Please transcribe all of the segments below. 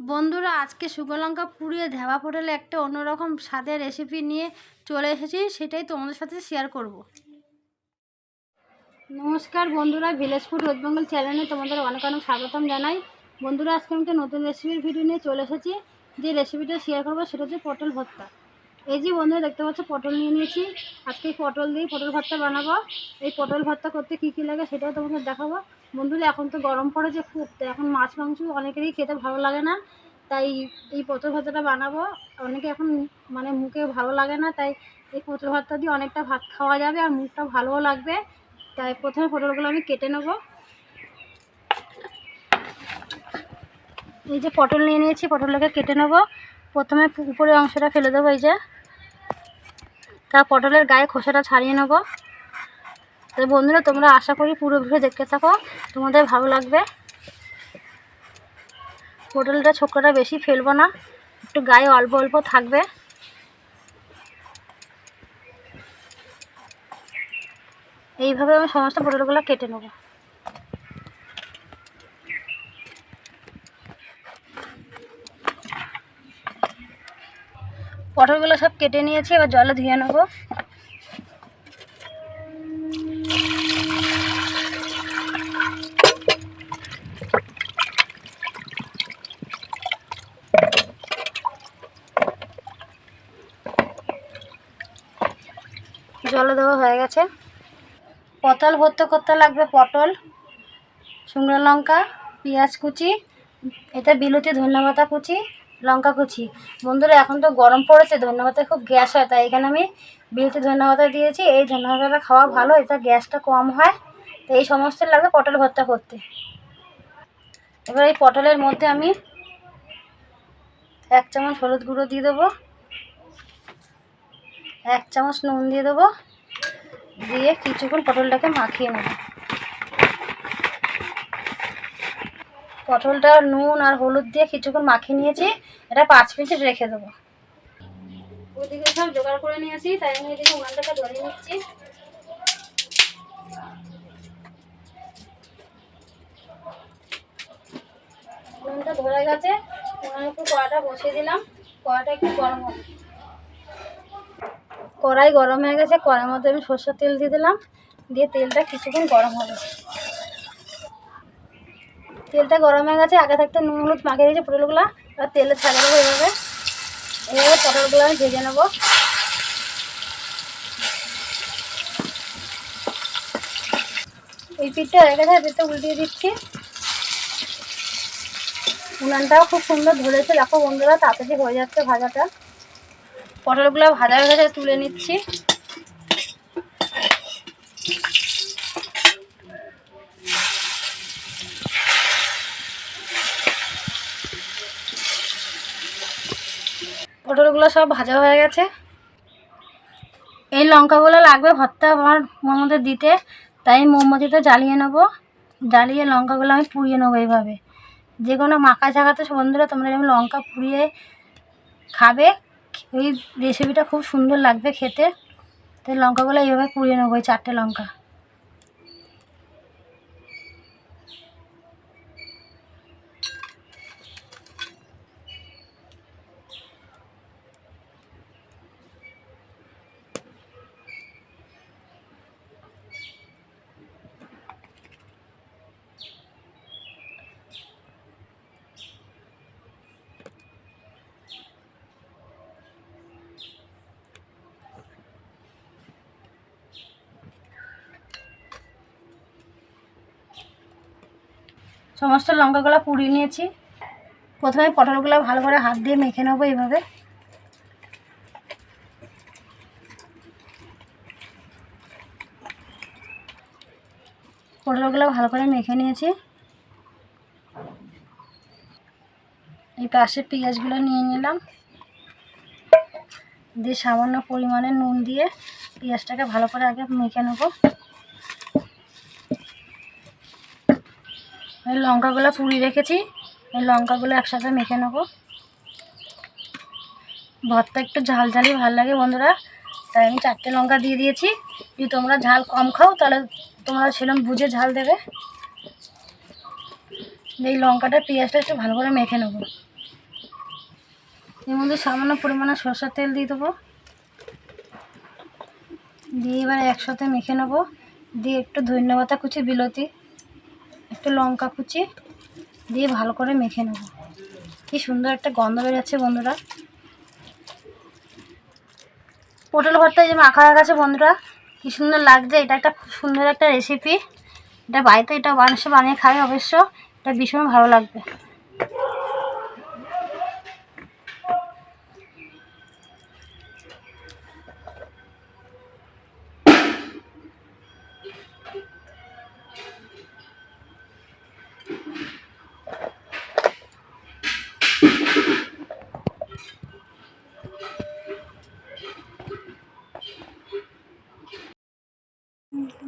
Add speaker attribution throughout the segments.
Speaker 1: বন্ধুরা, আজকে শুকনলঙ্কা পুড়িয়ে ধেবা পটলে একটা অন্যরকম স্বাদের রেসিপি নিয়ে চলে এসেছি, সেটাই তোমাদের সাথে শেয়ার করব। নমস্কার বন্ধুরা ভিলেজ ফুড ওয়েস্ট বেঙ্গল চ্যানেলে তোমাদের অনেক অনেক স্বাগতম জানাই। বন্ধুরা, আজকে আমি একটা নতুন রেসিপির ভিডিও নিয়ে চলে এসেছি। যে রেসিপিটা শেয়ার করব, সেটা হচ্ছে পটল ভর্তা। এই যে বন্ধুরা দেখতে পাচ্ছ, পটল নিয়ে নিয়েছি। আজকে পটল দিয়ে পটল ভর্তা বানাবো। এই পটল ভর্তা করতে কী কী লাগে সেটাও তোমাদের দেখাবো। বন্ধুরা, এখন তো গরম পড়েছে খুব এখন মাছ, মাংস অনেকেরই খেতে ভালো লাগে না। তাই এই পটল ভর্তাটা বানাবো। অনেকে এখন মানে মুখে ভালো লাগে না, তাই এই পটল ভর্তা দিয়ে অনেকটা ভাত খাওয়া যাবে আর মুখটা ভালোও লাগবে। তাই প্রথমে পটলগুলো আমি কেটে নেব। এই যে পটল নিয়ে নিয়েছি, পটলটাকে কেটে নেব। প্রথমে উপরের অংশটা ফেলে দেবো, এই যে। তা পটলের গায়ে খোসাটা ছাড়িয়ে নেব। তো বন্ধুরা, তোমরা আশা করি পুরো ভিডিও দেখতে থাকো। তোমাদের ভালো লাগবে। পটলটা ছোকরাটা বেশি ফেলব না, একটু গায়ে অল্প অল্প থাকবে। এইভাবে আমি সমস্ত পটলগুলো কেটে নেব। পটলগুলো সব কেটে নিয়েছি, এবার জলে ধুয়ে নেব। জলে দেওয়া হয়ে গেছে। পটল ভর্তা করতে লাগবে পটল, শুকনো লঙ্কা, পেঁয়াজ কুচি এটা বিলুতি ধন্যবাদ কুচি লঙ্কা কুচি। বন্ধুরা, এখন তো গরম পড়েছে ধন্যবাদে খুব গ্যাস হয়, তাই এখানে আমি বিলুতি ধন্যবাদ দিয়েছি। এই ধন্যবাদটা খাওয়া ভালো, এটা গ্যাসটা কম হয়, তো এই সমস্ত লাগে পটল ভর্তা করতে। এবার এই পটলের মধ্যে আমি এক চামচ হলুদ গুঁড়ো দিয়ে দেবো, এক চামচ নুন দিয়ে দেবো, দিয়ে কিছুক্ষণ পটলটাকে মাখিয়ে নেব। পটলটা, নুন আর হলুদ দিয়ে কিছুক্ষণ মাখিয়ে নিয়েছি। এটা পাঁচ মিনিট রেখে দেবো। ওদিকে সব জোগাড় করে নিয়েছি তাই আমি এদিকে উনানটাকে ধরে নিচ্ছি। উনুনটা ধরে গেছে একটু কড়াটা বসিয়ে দিলাম, কড়াটা একটু গরম হবে কড়াই গরম হয়ে গেছে, কড়াইয়ের মধ্যে আমি সরষের তেল দিয়ে দিলাম, দিয়ে তেলটা কিছুক্ষণ গরম হবে। তেলটা গরম হয়ে গেছে, আগে থাকতে নুন, হলুদ মাখিয়ে দিয়েছি পটলগুলো আর তেলে ছাড়িয়ে দেবো এইভাবে। এইভাবে পটলগুলো আমি ভেজে নেব। এই পিঠটা হয়ে গেছে পিঠটা উল্টিয়ে দিচ্ছি। উনানটাও খুব সুন্দর ধরেছে। দেখো বন্ধুরা তাড়াতাড়ি হয়ে যাচ্ছে ভাজাটা। পটলগুলো ভাজা হয়ে গেছে, তুলে নিচ্ছি। পটলগুলো সব ভাজা হয়ে গেছে। এই লঙ্কাগুলো লাগবে ভর্তা আমার মধ্যে দিতে, তাই মোমবাতিটা জ্বালিয়ে নেব। জ্বালিয়ে লঙ্কাগুলো আমি পুড়িয়ে নেব এইভাবে। যে কোনো মাখা জায়গাতে বন্ধুরা তোমরা যেমন লঙ্কা পুড়িয়ে খাবে, এই রেসিপিটা খুব সুন্দর লাগবে খেতে। তাই লঙ্কাগুলো এইভাবে পুড়িয়ে নেব, এই চারটে লঙ্কা। সমস্ত লঙ্কাগুলো পুড়িয়ে নিয়েছি। প্রথমে পটলগুলো ভালো করে হাত দিয়ে মেখে নেব এইভাবে। পটলগুলো ভালো করে মেখে নিয়েছি। এই পাশে পেঁয়াজগুলো নিয়ে নিলাম। দিয়ে সামান্য পরিমাণে নুন দিয়ে পেঁয়াজটাকে ভালো করে আগে মেখে নেব। এই লঙ্কাগুলো পুড়িয়ে রেখেছি। এই লঙ্কাগুলো একসাথে মেখে নেব। ভর্তা একটু ঝাল ঝালই ভালো লাগে বন্ধুরা, তাই আমি চারটে লঙ্কা দিয়ে দিয়েছি। যদি তোমরা ঝাল কম খাও, তাহলে তোমরা সেরকম বুঝে ঝাল দেবে। এই লঙ্কাটা পেঁয়াজটা একটু ভালো করে মেখে নেব। এর মধ্যে সামান্য পরিমাণে সরষের তেল দিয়ে দেবো। দিয়ে এবার একসাথে মেখে নেব। দিয়ে একটু ধন্যবাদ কুচি বিলতি একটু লঙ্কা কুচি দিয়ে ভালো করে মেখে নেব। কি সুন্দর একটা গন্ধ বেরোচ্ছে বন্ধুরা। পটল ভর্তা যে মাখা হয়ে গেছে বন্ধুরা, কি সুন্দর লাগছে। এটা একটা খুব সুন্দর একটা রেসিপি এটা বাড়িতে এটা মানুষে বানিয়ে খাবে অবশ্য। এটা ভীষণ ভালো লাগবে।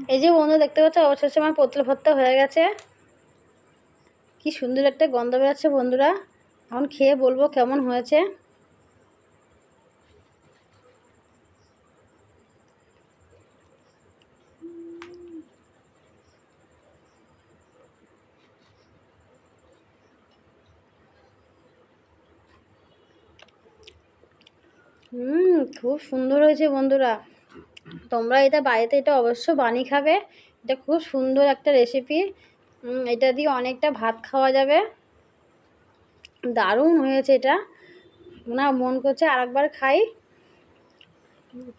Speaker 1: এই যে বন্ধু দেখতে পাচ্ছ, অবশেষে আমার পটল ভর্তা হয়ে গেছে। কি সুন্দর একটা গন্ধ বেরোচ্ছে বন্ধুরা। এখন খেয়ে বলব কেমন হয়েছে। হুম, খুব সুন্দর হয়েছে বন্ধুরা। তোমরা এটা বাড়িতে এটা অবশ্য বানিয়ে খাবে। এটা খুব সুন্দর একটা রেসিপি এটা দিয়ে অনেকটা ভাত খাওয়া যাবে। দারুণ হয়েছে এটা। না, মন করছে আরেকবার খাই।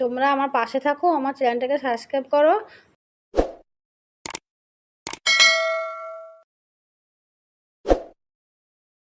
Speaker 1: তোমরা আমার পাশে থাকো, আমার চ্যানেলটাকে সাবস্ক্রাইব করো।